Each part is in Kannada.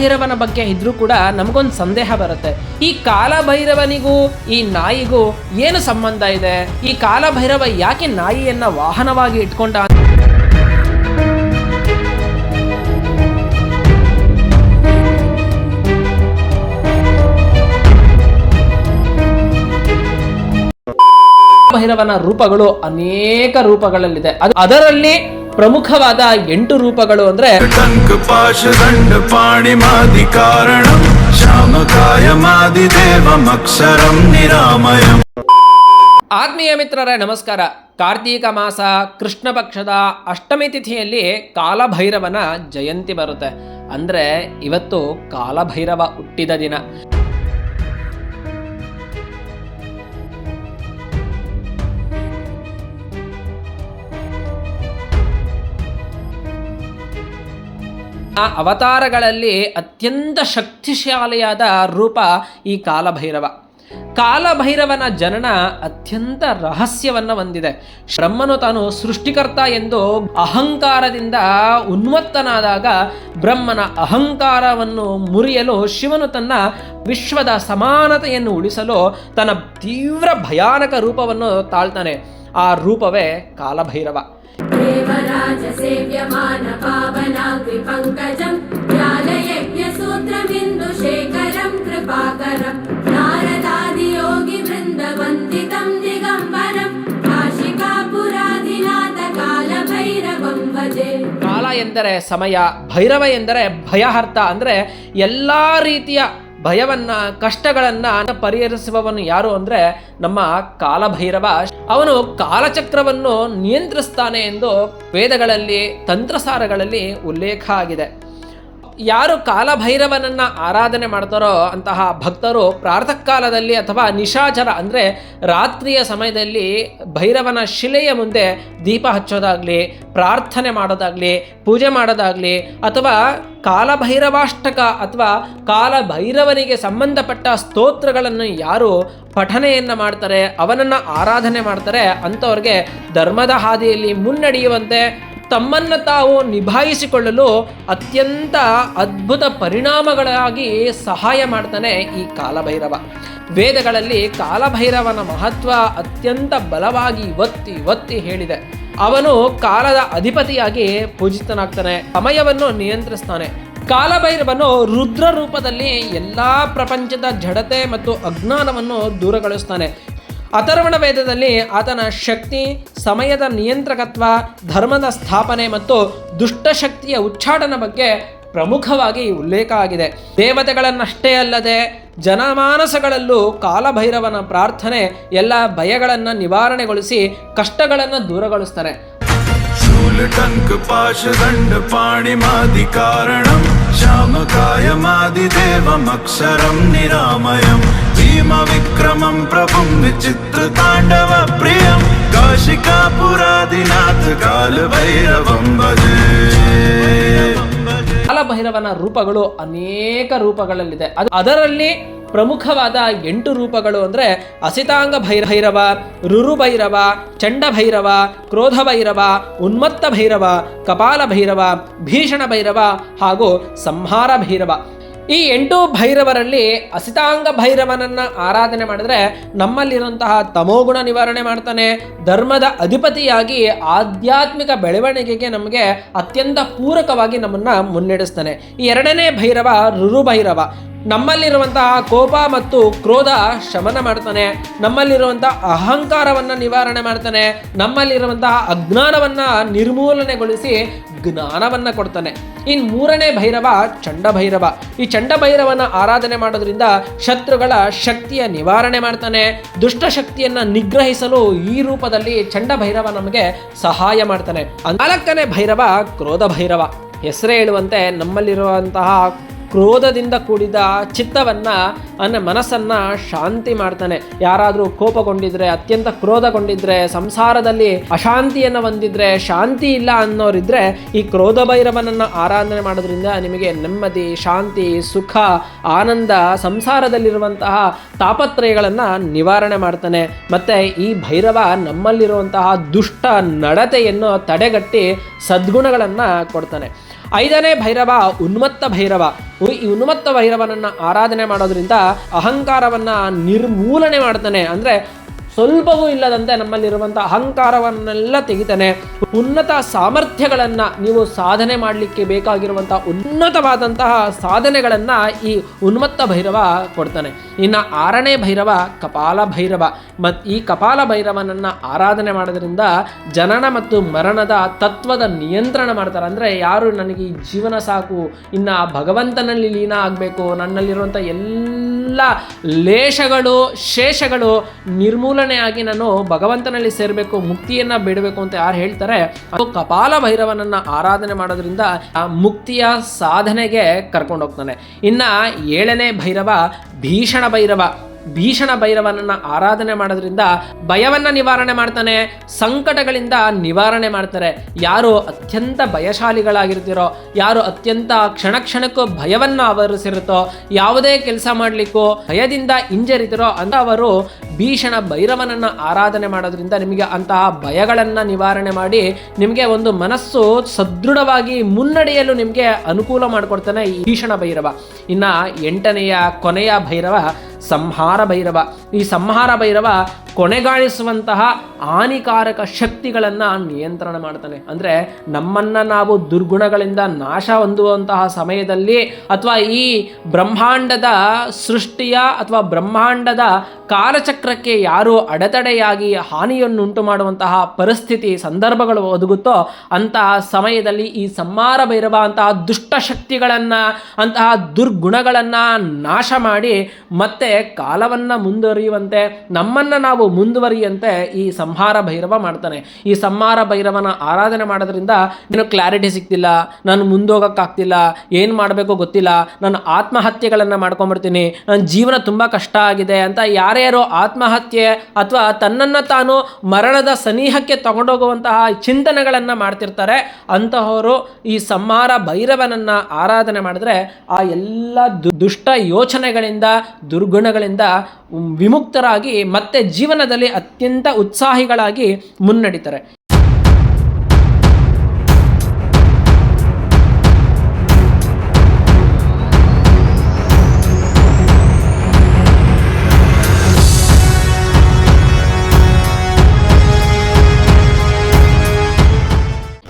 ಕಾಲಭೈರವನ ಬಗ್ಗೆ ಇದ್ರೂ ಕೂಡ ನಮಗೊಂದು ಸಂದೇಹ ಬರುತ್ತೆ. ಈ ಕಾಲಭೈರವನಿಗೂ, ಈ ನಾಯಿಗೂ ಏನು ಸಂಬಂಧ ಇದೆ? ಈ ಕಾಲಭೈರವ ಯಾಕೆ ನಾಯಿಯನ್ನ ವಾಹನವಾಗಿ ಇಟ್ಕೊಂಡ ಭೈರವನ ರೂಪಗಳು ಅನೇಕ ರೂಪಗಳಲ್ಲಿದೆ. ಅದು ಅದರಲ್ಲಿ ಪ್ರಮುಖವಾದ ಎಂಟು ರೂಪಗಳು ಅಂದ್ರೆ ಆತ್ಮೀಯ ಮಿತ್ರರೇ ನಮಸ್ಕಾರ. ಕಾರ್ತೀಕ ಮಾಸ ಕೃಷ್ಣ ಪಕ್ಷದ ಅಷ್ಟಮಿ ತಿಥಿಯಲ್ಲಿ ಕಾಲಭೈರವನ ಜಯಂತಿ ಬರುತ್ತೆ. ಅಂದ್ರೆ ಇವತ್ತು ಕಾಲಭೈರವ ಹುಟ್ಟಿದ ದಿನ. ಆ ಅವತಾರಗಳಲ್ಲಿ ಅತ್ಯಂತ ಶಕ್ತಿಶಾಲಿಯಾದ ರೂಪ ಈ ಕಾಲಭೈರವ. ಕಾಲಭೈರವನ ಜನನ ಅತ್ಯಂತ ರಹಸ್ಯವನ್ನು ಹೊಂದಿದೆ. ಬ್ರಹ್ಮನು ತಾನು ಸೃಷ್ಟಿಕರ್ತ ಎಂದು ಅಹಂಕಾರದಿಂದ ಉನ್ಮತ್ತನಾದಾಗ ಬ್ರಹ್ಮನ ಅಹಂಕಾರವನ್ನು ಮುರಿಯಲು ಶಿವನು ತನ್ನ ವಿಶ್ವದ ಸಮಾನತೆಯನ್ನು ಉಳಿಸಲು ತನ್ನ ತೀವ್ರ ಭಯಾನಕ ರೂಪವನ್ನು ತಾಳ್ತಾನೆ. ಆ ರೂಪವೇ ಕಾಲಭೈರವ. देवराज सेव्यमान पावनाग्रिपङ्कजम् ज्ञानयज्ञसूत्रमिन्दुशेखरम् कृपाकरम् नारदादियोगिवृन्दवन्दितम् दिगम्बरम् काशिकापुराधिनाथ कालभैरवम् भजे ಕಾಲ ಎಂದರೆ ಸಮಯ ಭೈರವ ಎಂದರೆ ಭಯಹರ್ತ ಅಂದರೆ ಎಲ್ಲ ರೀತಿಯ ಭಯವನ್ನ, ಕಷ್ಟಗಳನ್ನ ಪರಿಹರಿಸುವವನು ಯಾರು ಅಂದ್ರೆ ನಮ್ಮ ಕಾಲಭೈರವ. ಅವನು ಕಾಲಚಕ್ರವನ್ನು ನಿಯಂತ್ರಿಸ್ತಾನೆ ಎಂದು ವೇದಗಳಲ್ಲಿ, ತಂತ್ರಸಾರಗಳಲ್ಲಿ ಉಲ್ಲೇಖ ಆಗಿದೆ. ಯಾರು ಕಾಲಭೈರವನನ್ನು ಆರಾಧನೆ ಮಾಡ್ತಾರೋ ಅಂತಹ ಭಕ್ತರು ಪ್ರಾರ್ಥಕಾಲದಲ್ಲಿ ಕಾಲದಲ್ಲಿ ಅಥವಾ ನಿಶಾಚರ ಅಂದರೆ ರಾತ್ರಿಯ ಸಮಯದಲ್ಲಿ ಭೈರವನ ಶಿಲೆಯ ಮುಂದೆ ದೀಪ ಹಚ್ಚೋದಾಗಲಿ, ಪ್ರಾರ್ಥನೆ ಮಾಡೋದಾಗಲಿ, ಪೂಜೆ ಮಾಡೋದಾಗಲಿ ಅಥವಾ ಕಾಲಭೈರವಾಷ್ಟಕ ಅಥವಾ ಕಾಲಭೈರವನಿಗೆ ಸಂಬಂಧಪಟ್ಟ ಸ್ತೋತ್ರಗಳನ್ನು ಯಾರು ಪಠನೆಯನ್ನು ಮಾಡ್ತಾರೆ, ಅವನನ್ನು ಆರಾಧನೆ ಮಾಡ್ತಾರೆ ಅಂಥವ್ರಿಗೆ ಧರ್ಮದ ಹಾದಿಯಲ್ಲಿ ಮುನ್ನಡೆಯುವಂತೆ ತಮ್ಮನ್ನು ತಾವು ನಿಭಾಯಿಸಿಕೊಳ್ಳಲು ಅತ್ಯಂತ ಅದ್ಭುತ ಪರಿಣಾಮಗಳಾಗಿ ಸಹಾಯ ಮಾಡ್ತಾನೆ ಈ ಕಾಲಭೈರವ. ವೇದಗಳಲ್ಲಿ ಕಾಲಭೈರವನ ಮಹತ್ವ ಅತ್ಯಂತ ಬಲವಾಗಿ ಒತ್ತಿ ಒತ್ತಿ ಹೇಳಿದೆ. ಅವನು ಕಾಲದ ಅಧಿಪತಿಯಾಗಿ ಪೂಜಿತನಾಗ್ತಾನೆ, ಸಮಯವನ್ನು ನಿಯಂತ್ರಿಸ್ತಾನೆ. ಕಾಲಭೈರವನು ರುದ್ರ ರೂಪದಲ್ಲಿ ಎಲ್ಲ ಪ್ರಪಂಚದ ಜಡತೆ ಮತ್ತು ಅಜ್ಞಾನವನ್ನು ದೂರಗೊಳಿಸ್ತಾನೆ. ಅಥರ್ವಣ ವೇದದಲ್ಲಿ ಆತನ ಶಕ್ತಿ, ಸಮಯದ ನಿಯಂತ್ರಕತ್ವ, ಧರ್ಮದ ಸ್ಥಾಪನೆ ಮತ್ತು ದುಷ್ಟಶಕ್ತಿಯ ಉಚ್ಚಾಟನ ಬಗ್ಗೆ ಪ್ರಮುಖವಾಗಿ ಉಲ್ಲೇಖ ಆಗಿದೆ. ದೇವತೆಗಳನ್ನಷ್ಟೇ ಅಲ್ಲದೆ ಜನಮಾನಸಗಳಲ್ಲೂ ಕಾಲಭೈರವನ ಪ್ರಾರ್ಥನೆ ಎಲ್ಲ ಭಯಗಳನ್ನು ನಿವಾರಣೆಗೊಳಿಸಿ ಕಷ್ಟಗಳನ್ನು ದೂರಗೊಳಿಸ್ತಾರೆ. ನಿರಾಮಯಂ. ഭീമ വിക്രമം ಕಾಶಿ വിചിത്ര താണ്ഡവ ಕಾಲ കാശികാപുരാദിനാഥ് കാലഭൈരവം ಕಾಲಭೈರವನ ರೂಪಗಳು ಅನೇಕ ರೂಪಗಳಲ್ಲಿದೆ. ಅದರಲ್ಲಿ ಪ್ರಮುಖವಾದ ಎಂಟು ರೂಪಗಳು ಅಂದರೆ ಅಸಿತಾಂಗ ಭೈರಭೈರವ ರುರುಭೈರವ ಚಂಡಭೈರವ ಕ್ರೋಧಭೈರವ ಉನ್ಮತ್ತ ಭೈರವ, ಕಪಾಲ ಭೈರವ, ಭೀಷಣ ಭೈರವ ಹಾಗೂ ಸಂಹಾರ ಭೈರವ. ಈ ಎಂಟು ಭೈರವರಲ್ಲಿ ಅಸಿತಾಂಗ ಭೈರವನನ್ನ ಆರಾಧನೆ ಮಾಡಿದ್ರೆ ನಮ್ಮಲ್ಲಿರುವಂತಹ ತಮೋಗುಣ ನಿವಾರಣೆ ಮಾಡ್ತಾನೆ. ಧರ್ಮದ ಅಧಿಪತಿಯಾಗಿ ಆಧ್ಯಾತ್ಮಿಕ ಬೆಳವಣಿಗೆಗೆ ನಮಗೆ ಅತ್ಯಂತ ಪೂರಕವಾಗಿ ನಮ್ಮನ್ನ ಮುನ್ನಡೆಸ್ತಾನೆ. ಈ ಎರಡನೇ ಭೈರವ ರುರು ಭೈರವ ನಮ್ಮಲ್ಲಿರುವಂತಹ ಕೋಪ ಮತ್ತು ಕ್ರೋಧ ಶಮನ ಮಾಡ್ತಾನೆ. ನಮ್ಮಲ್ಲಿರುವಂತಹ ಅಹಂಕಾರವನ್ನು ನಿವಾರಣೆ ಮಾಡ್ತಾನೆ. ನಮ್ಮಲ್ಲಿರುವಂತಹ ಅಜ್ಞಾನವನ್ನು ನಿರ್ಮೂಲನೆಗೊಳಿಸಿ ಜ್ಞಾನವನ್ನು ಕೊಡ್ತಾನೆ. ಇನ್ನು ಮೂರನೇ ಭೈರವ ಚಂಡ ಭೈರವ ಈ ಚಂಡ ಭೈರವನ ಆರಾಧನೆ ಮಾಡೋದ್ರಿಂದ ಶತ್ರುಗಳ ಶಕ್ತಿಯ ನಿವಾರಣೆ ಮಾಡ್ತಾನೆ. ದುಷ್ಟ ಶಕ್ತಿಯನ್ನು ನಿಗ್ರಹಿಸಲು ಈ ರೂಪದಲ್ಲಿ ಚಂಡ ಭೈರವ ನಮಗೆ ಸಹಾಯ ಮಾಡ್ತಾನೆ. ನಾಲ್ಕನೇ ಭೈರವ ಕ್ರೋಧ ಭೈರವ ಹೆಸರೇ ಹೇಳುವಂತೆ ನಮ್ಮಲ್ಲಿರುವಂತಹ ಕ್ರೋಧದಿಂದ ಕೂಡಿದ ಚಿತ್ತವನ್ನ ಅಂದರೆ ಮನಸ್ಸನ್ನು ಶಾಂತಿ ಮಾಡ್ತಾನೆ. ಯಾರಾದರೂ ಕೋಪಗೊಂಡಿದ್ರೆ, ಅತ್ಯಂತ ಕ್ರೋಧಗೊಂಡಿದ್ರೆ, ಸಂಸಾರದಲ್ಲಿ ಅಶಾಂತಿಯನ್ನು ಹೊಂದಿದ್ರೆ, ಶಾಂತಿ ಇಲ್ಲ ಅನ್ನೋರಿದ್ರೆ, ಈ ಕ್ರೋಧ ಭೈರವನನ್ನು ಆರಾಧನೆ ಮಾಡೋದ್ರಿಂದ ನಿಮಗೆ ನೆಮ್ಮದಿ, ಶಾಂತಿ, ಸುಖ, ಆನಂದ, ಸಂಸಾರದಲ್ಲಿರುವಂತಹ ತಾಪತ್ರಯಗಳನ್ನು ನಿವಾರಣೆ ಮಾಡ್ತಾನೆ. ಮತ್ತೆ ಈ ಭೈರವ ನಮ್ಮಲ್ಲಿರುವಂತಹ ದುಷ್ಟ ನಡತೆಯನ್ನು ತಡೆಗಟ್ಟಿ ಸದ್ಗುಣಗಳನ್ನು ಕೊಡ್ತಾನೆ. ಐದನೇ ಭೈರವ ಉನ್ಮತ್ತ ಭೈರವ. ಈ ಉನ್ಮತ್ತ ಭೈರವನನ್ನು ಆರಾಧನೆ ಮಾಡೋದ್ರಿಂದ ಅಹಂಕಾರವನ್ನ ನಿರ್ಮೂಲನೆ ಮಾಡ್ತಾನೆ. ಅಂದ್ರೆ ಸ್ವಲ್ಪವೂ ಇಲ್ಲದಂತೆ ನಮ್ಮಲ್ಲಿರುವಂಥ ಅಹಂಕಾರವನ್ನೆಲ್ಲ ತೆಗಿತಾನೆ. ಉನ್ನತ ಸಾಮರ್ಥ್ಯಗಳನ್ನು ನೀವು ಸಾಧನೆ ಮಾಡಲಿಕ್ಕೆ ಬೇಕಾಗಿರುವಂಥ ಉನ್ನತವಾದಂತಹ ಸಾಧನೆಗಳನ್ನು ಈ ಉನ್ಮತ್ತ ಭೈರವ ಕೊಡ್ತಾನೆ. ಇನ್ನು ಆರನೇ ಭೈರವ ಕಪಾಲ ಭೈರವ. ಮತ್ತು ಈ ಕಪಾಲ ಭೈರವನನ್ನು ಆರಾಧನೆ ಮಾಡೋದ್ರಿಂದ ಜನನ ಮತ್ತು ಮರಣದ ತತ್ವದ ನಿಯಂತ್ರಣ ಮಾಡ್ತಾರೆ. ಅಂದರೆ ಯಾರು ನನಗೆ ಈ ಜೀವನ ಸಾಕು, ಇನ್ನು ಭಗವಂತನಲ್ಲಿ ಲೀನ ಆಗಬೇಕು, ನನ್ನಲ್ಲಿರುವಂಥ ಎಲ್ಲ ಲೇಷಗಳು, ಶೇಷಗಳು ನಿರ್ಮೂಲನೆಯಾಗಿ ನಾನು ಭಗವಂತನಲ್ಲಿ ಸೇರಬೇಕು, ಮುಕ್ತಿಯನ್ನ ಬಿಡಬೇಕು ಅಂತ ಯಾರು ಹೇಳ್ತಾರೆ, ಅದು ಕಪಾಲ ಭೈರವನನ್ನ ಆರಾಧನೆ ಮಾಡೋದ್ರಿಂದ ಆ ಮುಕ್ತಿಯ ಸಾಧನೆಗೆ ಕರ್ಕೊಂಡು ಹೋಗ್ತಾನೆ ಇನ್ನ ಏಳನೇ ಭೈರವ ಭೀಷಣ ಭೈರವ. ಭೀಷಣ ಭೈರವನನ್ನ ಆರಾಧನೆ ಮಾಡೋದ್ರಿಂದ ಭಯವನ್ನ ನಿವಾರಣೆ ಮಾಡ್ತಾನೆ, ಸಂಕಟಗಳಿಂದ ನಿವಾರಣೆ ಮಾಡ್ತಾರೆ. ಯಾರು ಅತ್ಯಂತ ಭಯಶಾಲಿಗಳಾಗಿರ್ತೀರೋ, ಯಾರು ಅತ್ಯಂತ ಕ್ಷಣ ಕ್ಷಣಕ್ಕೂ ಭಯವನ್ನು ಆವರಿಸಿರುತ್ತೋ, ಯಾವುದೇ ಕೆಲಸ ಮಾಡಲಿಕ್ಕೂ ಭಯದಿಂದ ಹಿಂಜರಿತಿರೋ ಅಂತ ಅವರು ಭೀಷಣ ಭೈರವನನ್ನ ಆರಾಧನೆ ಮಾಡೋದ್ರಿಂದ ನಿಮಗೆ ಅಂತಹ ಭಯಗಳನ್ನು ನಿವಾರಣೆ ಮಾಡಿ ನಿಮಗೆ ಒಂದು ಮನಸ್ಸು ಸದೃಢವಾಗಿ ಮುನ್ನಡೆಯಲು ನಿಮಗೆ ಅನುಕೂಲ ಮಾಡಿಕೊಡ್ತಾನೆ ಈ ಭೀಷಣ ಭೈರವ. ಇನ್ನ ಎಂಟನೆಯ ಕೊನೆಯ ಭೈರವ ಸಂಹಾರ ಭೈರವ ಈ ಸಂಹಾರ ಭೈರವ ಕೊನೆಗಾಣಿಸುವಂತಹ ಹಾನಿಕಾರಕ ಶಕ್ತಿಗಳನ್ನು ನಿಯಂತ್ರಣ ಮಾಡ್ತಾನೆ. ಅಂದರೆ ನಮ್ಮನ್ನು ನಾವು ದುರ್ಗುಣಗಳಿಂದ ನಾಶ ಹೊಂದುವಂತಹ ಸಮಯದಲ್ಲಿ ಅಥವಾ ಈ ಬ್ರಹ್ಮಾಂಡದ ಸೃಷ್ಟಿಯ ಅಥವಾ ಬ್ರಹ್ಮಾಂಡದ ಕಾಲಚಕ್ರಕ್ಕೆ ಯಾರು ಅಡೆತಡೆಯಾಗಿ ಹಾನಿಯನ್ನುಂಟು ಮಾಡುವಂತಹ ಪರಿಸ್ಥಿತಿ, ಸಂದರ್ಭಗಳು ಒದಗುತ್ತೋ ಅಂತಹ ಸಮಯದಲ್ಲಿ ಈ ಸಂಹಾರ ಭೈರವ ಅಂತಹ ದುಷ್ಟ ಶಕ್ತಿಗಳನ್ನು, ಅಂತಹ ದುರ್ಗುಣಗಳನ್ನು ನಾಶ ಮಾಡಿ ಮತ್ತೆ ಕಾಲವನ್ನು ಮುಂದುವರಿಯುವಂತೆ ನಮ್ಮನ್ನು ನಾವು ಮುಂದುವರಿಯುವಂತೆ ಈ ಸಂಹಾರ ಭೈರವ ಮಾಡ್ತಾನೆ. ಈ ಸಂಹಾರ ಭೈರವನ ಆರಾಧನೆ ಮಾಡೋದ್ರಿಂದ ಏನು ಕ್ಲಾರಿಟಿ ಸಿಗ್ತಿಲ್ಲ, ನಾನು ಮುಂದೋಗೋಕ್ಕಾಗ್ತಿಲ್ಲ, ಏನು ಮಾಡಬೇಕು ಗೊತ್ತಿಲ್ಲ, ನಾನು ಆತ್ಮಹತ್ಯೆಗಳನ್ನು ಮಾಡ್ಕೊಂಡ್ಬಿಡ್ತೀನಿ, ನನ್ನ ಜೀವನ ತುಂಬ ಕಷ್ಟ ಆಗಿದೆ ಅಂತ ಯಾರ್ಯಾರೋ ಆತ್ಮಹತ್ಯೆ ಅಥವಾ ತನ್ನನ್ನು ತಾನು ಮರಣದ ಸನಿಹಕ್ಕೆ ತಗೊಂಡೋಗುವಂತಹ ಚಿಂತನೆಗಳನ್ನು ಮಾಡ್ತಿರ್ತಾರೆ, ಅಂತಹವರು ಈ ಸಂಹಾರ ಭೈರವನನ್ನು ಆರಾಧನೆ ಮಾಡಿದ್ರೆ ಆ ಎಲ್ಲ ದುಷ್ಟ ಯೋಚನೆಗಳಿಂದ, ದುರ್ಗುಣಗಳಿಂದ ವಿಮುಕ್ತರಾಗಿ ಮತ್ತೆ ಜೀವನದಲ್ಲಿ ಅತ್ಯಂತ ಉತ್ಸಾಹಿಗಳಾಗಿ ಮುನ್ನಡೀತಾರೆ.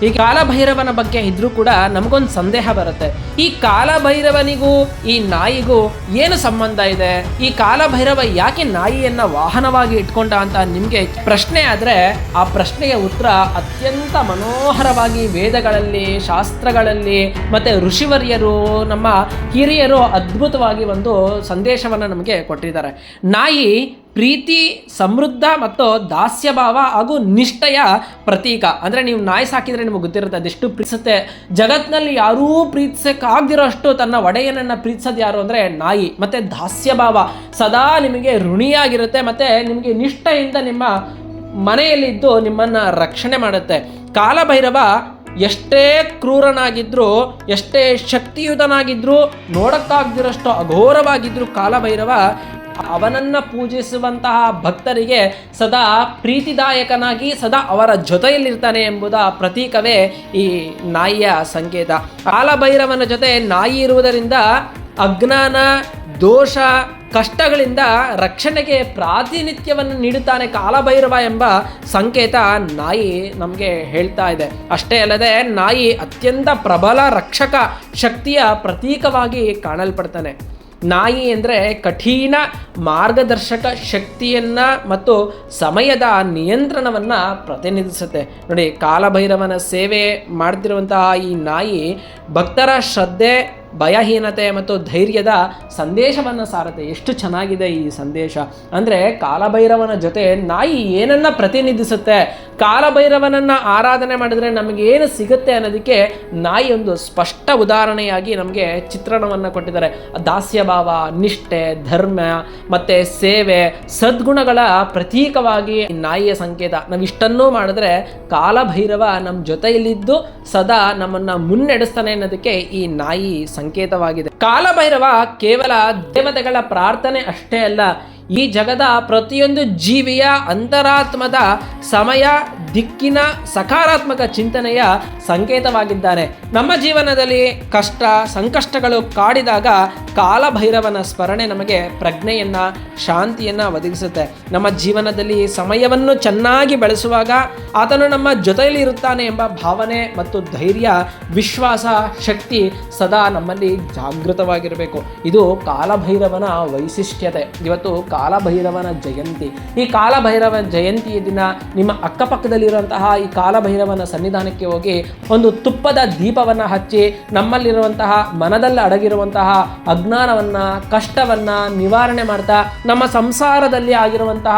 ಈ ಕಾಲಭೈರವನ ಬಗ್ಗೆ ಇದ್ರೂ ಕೂಡ ನಮಗೊಂದು ಸಂದೇಹ ಬರುತ್ತೆ. ಈ ಕಾಲಭೈರವನಿಗೂ, ಈ ನಾಯಿಗೂ ಏನು ಸಂಬಂಧ ಇದೆ? ಈ ಕಾಲಭೈರವ ಯಾಕೆ ನಾಯಿಯನ್ನ ವಾಹನವಾಗಿ ಇಟ್ಕೊಂಡ ಅಂತ ನಿಮಗೆ ಪ್ರಶ್ನೆ ಆದರೆ ಆ ಪ್ರಶ್ನೆಯ ಉತ್ತರ ಅತ್ಯಂತ ಮನೋಹರವಾಗಿ ವೇದಗಳಲ್ಲಿ, ಶಾಸ್ತ್ರಗಳಲ್ಲಿ ಮತ್ತೆ ಋಷಿವರ್ಯರು, ನಮ್ಮ ಹಿರಿಯರು ಅದ್ಭುತವಾಗಿ ಒಂದು ಸಂದೇಶವನ್ನು ನಮಗೆ ಕೊಟ್ಟಿದ್ದಾರೆ. ನಾಯಿ ಪ್ರೀತಿ, ಸಮೃದ್ಧ ಮತ್ತು ದಾಸ್ಯಭಾವ ಹಾಗೂ ನಿಷ್ಠೆಯ ಪ್ರತೀಕ. ಅಂದರೆ ನೀವು ನಾಯಿ ಸಾಕಿದರೆ ನಿಮಗೆ ಗೊತ್ತಿರುತ್ತೆ ಅದೆಷ್ಟು ಪ್ರೀತಿಸುತ್ತೆ. ಜಗತ್ತಿನಲ್ಲಿ ಯಾರೂ ಪ್ರೀತಿಸೋಕ್ಕಾಗದಿರೋ ಅಷ್ಟು ತನ್ನ ಒಡೆಯನನ್ನು ಪ್ರೀತಿಸೋದು ಯಾರು ಅಂದರೆ ನಾಯಿ, ಮತ್ತು ದಾಸ್ಯಭಾವ. ಸದಾ ನಿಮಗೆ ಋಣಿಯಾಗಿರುತ್ತೆ ಮತ್ತು ನಿಮಗೆ ನಿಷ್ಠೆಯಿಂದ ನಿಮ್ಮ ಮನೆಯಲ್ಲಿದ್ದು ನಿಮ್ಮನ್ನು ರಕ್ಷಣೆ ಮಾಡುತ್ತೆ. ಕಾಲಭೈರವ ಎಷ್ಟೇ ಕ್ರೂರನಾಗಿದ್ರೂ, ಎಷ್ಟೇ ಶಕ್ತಿಯುತನಾಗಿದ್ದರೂ ನೋಡೋಕ್ಕಾಗದಿರೋಷ್ಟು ಅಘೋರವಾಗಿದ್ದರೂ ಕಾಲಭೈರವ ಅವನನ್ನ ಪೂಜಿಸುವಂತಹ ಭಕ್ತರಿಗೆ ಸದಾ ಪ್ರೀತಿದಾಯಕನಾಗಿ ಸದಾ ಅವರ ಜೊತೆಯಲ್ಲಿರ್ತಾನೆ ಎಂಬುದ ಪ್ರತೀಕವೇ ಈ ನಾಯಿಯ ಸಂಕೇತ. ಕಾಲಭೈರವನ ಜೊತೆ ನಾಯಿ ಇರುವುದರಿಂದ ಅಜ್ಞಾನ, ದೋಷ, ಕಷ್ಟಗಳಿಂದ ರಕ್ಷಣೆಗೆ ಪ್ರಾತಿನಿತ್ಯವನ್ನು ನೀಡುತ್ತಾನೆ ಕಾಲಭೈರವ ಎಂಬ ಸಂಕೇತ ನಾಯಿ ನಮಗೆ ಹೇಳ್ತಾ ಇದೆ. ಅಷ್ಟೇ ಅಲ್ಲದೆ ನಾಯಿ ಅತ್ಯಂತ ಪ್ರಬಲ ರಕ್ಷಕ ಶಕ್ತಿಯ ಪ್ರತೀಕವಾಗಿ ಕಾಣಲ್ಪಡ್ತಾನೆ. ನಾಯಿ ಅಂದರೆ ಕಠಿಣ ಮಾರ್ಗದರ್ಶಕ ಶಕ್ತಿಯನ್ನು ಮತ್ತು ಸಮಯದ ನಿಯಂತ್ರಣವನ್ನು ಪ್ರತಿನಿಧಿಸುತ್ತೆ. ನೋಡಿ, ಕಾಲಭೈರವನ ಸೇವೆ ಮಾಡ್ತಿರುವಂತಹ ಈ ನಾಯಿ ಭಕ್ತರ ಶ್ರದ್ಧೆ ಭಯಹೀನತೆ ಮತ್ತು ಧೈರ್ಯದ ಸಂದೇಶವನ್ನು ಸಾರತೆ ಎಷ್ಟು ಚೆನ್ನಾಗಿದೆ ಈ ಸಂದೇಶ. ಅಂದರೆ ಕಾಲಭೈರವನ ಜೊತೆ ನಾಯಿ ಏನನ್ನ ಪ್ರತಿನಿಧಿಸುತ್ತೆ? ಕಾಲಭೈರವನನ್ನ ಆರಾಧನೆ ಮಾಡಿದ್ರೆ ನಮಗೆ ಏನು ಸಿಗುತ್ತೆ ಅನ್ನೋದಕ್ಕೆ ನಾಯಿ ಒಂದು ಸ್ಪಷ್ಟ ಉದಾಹರಣೆಯಾಗಿ ನಮಗೆ ಚಿತ್ರಣವನ್ನು ಕೊಟ್ಟಿದ್ದಾರೆ. ದಾಸ್ಯಭಾವ, ನಿಷ್ಠೆ, ಧರ್ಮ ಮತ್ತೆ ಸೇವೆ ಸದ್ಗುಣಗಳ ಪ್ರತೀಕವಾಗಿ ನಾಯಿಯ ಸಂಕೇತ. ನಾವು ಇಷ್ಟನ್ನೂ ಮಾಡಿದ್ರೆ ಕಾಲಭೈರವ ನಮ್ಮ ಜೊತೆಯಲ್ಲಿದ್ದು ಸದಾ ನಮ್ಮನ್ನ ಮುನ್ನಡೆಸ್ತಾನೆ ಅನ್ನೋದಕ್ಕೆ ಈ ನಾಯಿ ಸಂಕೇತವಾಗಿದೆ. ಕಾಲಭೈರವ ಕೇವಲ ದೇವತೆಗಳ ಪ್ರಾರ್ಥನೆ ಅಷ್ಟೇ ಅಲ್ಲ ಈ ಜಗದ ಪ್ರತಿಯೊಂದು ಜೀವಿಯ ಅಂತರಾತ್ಮದ ಸಮಯ, ದಿಕ್ಕಿನ ಸಕಾರಾತ್ಮಕ ಚಿಂತನೆಯ ಸಂಕೇತವಾಗಿದ್ದಾರೆ. ನಮ್ಮ ಜೀವನದಲ್ಲಿ ಕಷ್ಟ, ಸಂಕಷ್ಟಗಳು ಕಾಡಿದಾಗ ಕಾಲಭೈರವನ ಸ್ಮರಣೆ ನಮಗೆ ಪ್ರಜ್ಞೆಯನ್ನ, ಶಾಂತಿಯನ್ನ ಒದಗಿಸುತ್ತೆ. ನಮ್ಮ ಜೀವನದಲ್ಲಿ ಸಮಯವನ್ನು ಚೆನ್ನಾಗಿ ಬಳಸುವಾಗ ಆತನು ನಮ್ಮ ಜೊತೆಯಲ್ಲಿ ಇರುತ್ತಾನೆ ಎಂಬ ಭಾವನೆ ಮತ್ತು ಧೈರ್ಯ, ವಿಶ್ವಾಸ, ಶಕ್ತಿ ಸದಾ ನಮ್ಮಲ್ಲಿ ಜಾಗೃತವಾಗಿರಬೇಕು. ಇದು ಕಾಲಭೈರವನ ವೈಶಿಷ್ಟ್ಯತೆ. ಇವತ್ತು ಕಾಲಭೈರವನ ಜಯಂತಿ. ಈ ಕಾಲಭೈರವ ಜಯಂತಿಯ ದಿನ ನಿಮ್ಮ ಅಕ್ಕಪಕ್ಕದಲ್ಲಿರುವಂತಹ ಈ ಕಾಲಭೈರವನ ಸನ್ನಿಧಾನಕ್ಕೆ ಹೋಗಿ ಒಂದು ತುಪ್ಪದ ದೀಪವನ್ನು ಹಚ್ಚಿ ನಮ್ಮಲ್ಲಿರುವಂತಹ ಮನದಲ್ಲಿ ಅಡಗಿರುವಂತಹ ಅಜ್ಞಾನವನ್ನು, ಕಷ್ಟವನ್ನು ನಿವಾರಣೆ ಮಾಡ್ತಾ ನಮ್ಮ ಸಂಸಾರದಲ್ಲಿ ಆಗಿರುವಂತಹ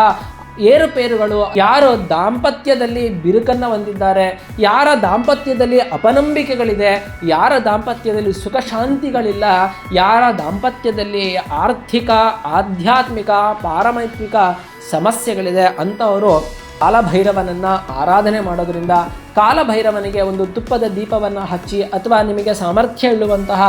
ಏರುಪೇರುಗಳು, ಯಾರು ದಾಂಪತ್ಯದಲ್ಲಿ ಬಿರುಕನ್ನು ಹೊಂದಿದ್ದಾರೆ, ಯಾರ ದಾಂಪತ್ಯದಲ್ಲಿ ಅಪನಂಬಿಕೆಗಳಿದೆ, ಯಾರ ದಾಂಪತ್ಯದಲ್ಲಿ ಸುಖ ಶಾಂತಿಗಳಿಲ್ಲ, ಯಾರ ದಾಂಪತ್ಯದಲ್ಲಿ ಆರ್ಥಿಕ, ಆಧ್ಯಾತ್ಮಿಕ, ಪಾರಮೈತ್ರಿಕ ಸಮಸ್ಯೆಗಳಿದೆ ಅಂಥವರು ಕಾಲಭೈರವನನ್ನು ಆರಾಧನೆ ಮಾಡೋದ್ರಿಂದ ಕಾಲಭೈರವನಿಗೆ ಒಂದು ತುಪ್ಪದ ದೀಪವನ್ನು ಹಚ್ಚಿ ಅಥವಾ ನಿಮಗೆ ಸಾಮರ್ಥ್ಯ ಇಳುವಂತಹ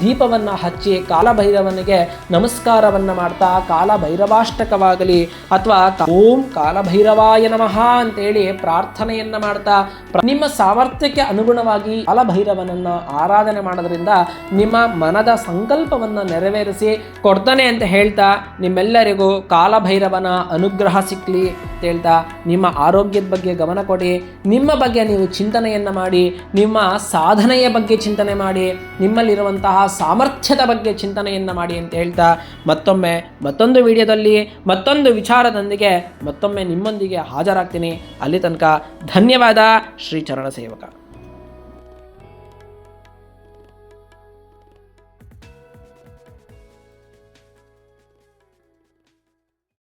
ದೀಪವನ್ನು ಹಚ್ಚಿ ಕಾಲಭೈರವನಿಗೆ ನಮಸ್ಕಾರವನ್ನು ಮಾಡ್ತಾ ಕಾಲಭೈರವಾಷ್ಟಕವಾಗಲಿ ಅಥವಾ ಓಂ ಕಾಲಭೈರವಾಯ ನಮಃ ಅಂತೇಳಿ ಪ್ರಾರ್ಥನೆಯನ್ನು ಮಾಡ್ತಾ ನಿಮ್ಮ ಸಾಮರ್ಥ್ಯಕ್ಕೆ ಅನುಗುಣವಾಗಿ ಕಾಲಭೈರವನನ್ನು ಆರಾಧನೆ ಮಾಡೋದ್ರಿಂದ ನಿಮ್ಮ ಮನದ ಸಂಕಲ್ಪವನ್ನು ನೆರವೇರಿಸಿ ಕೊಡ್ತಾನೆ ಅಂತ ಹೇಳ್ತಾ ನಿಮ್ಮೆಲ್ಲರಿಗೂ ಕಾಲಭೈರವನ ಅನುಗ್ರಹ ಸಿಕ್ಕಲಿ ಅಂತ ಹೇಳ್ತಾ ನಿಮ್ಮ ಆರೋಗ್ಯದ ಬಗ್ಗೆ ಗಮನ ಕೊಡಿ. ನಿಮ್ಮ ಬಗ್ಗೆ ನೀವು ಚಿಂತನೆಯನ್ನ ಮಾಡಿ, ನಿಮ್ಮ ಸಾಧನೆಯ ಬಗ್ಗೆ ಚಿಂತನೆ ಮಾಡಿ, ನಿಮ್ಮಲ್ಲಿರುವಂತಹ ಸಾಮರ್ಥ್ಯದ ಬಗ್ಗೆ ಚಿಂತನೆಯನ್ನ ಮಾಡಿ ಅಂತ ಹೇಳ್ತಾ ಮತ್ತೊಮ್ಮೆ ಮತ್ತೊಂದು ವಿಡಿಯೋದಲ್ಲಿ ಮತ್ತೊಂದು ವಿಚಾರದೊಂದಿಗೆ ಮತ್ತೊಮ್ಮೆ ನಿಮ್ಮೊಂದಿಗೆ ಹಾಜರಾಗ್ತೀನಿ. ಅಲ್ಲಿ ತನಕ ಧನ್ಯವಾದ. ಶ್ರೀ ಚರಣ ಸೇವಕ.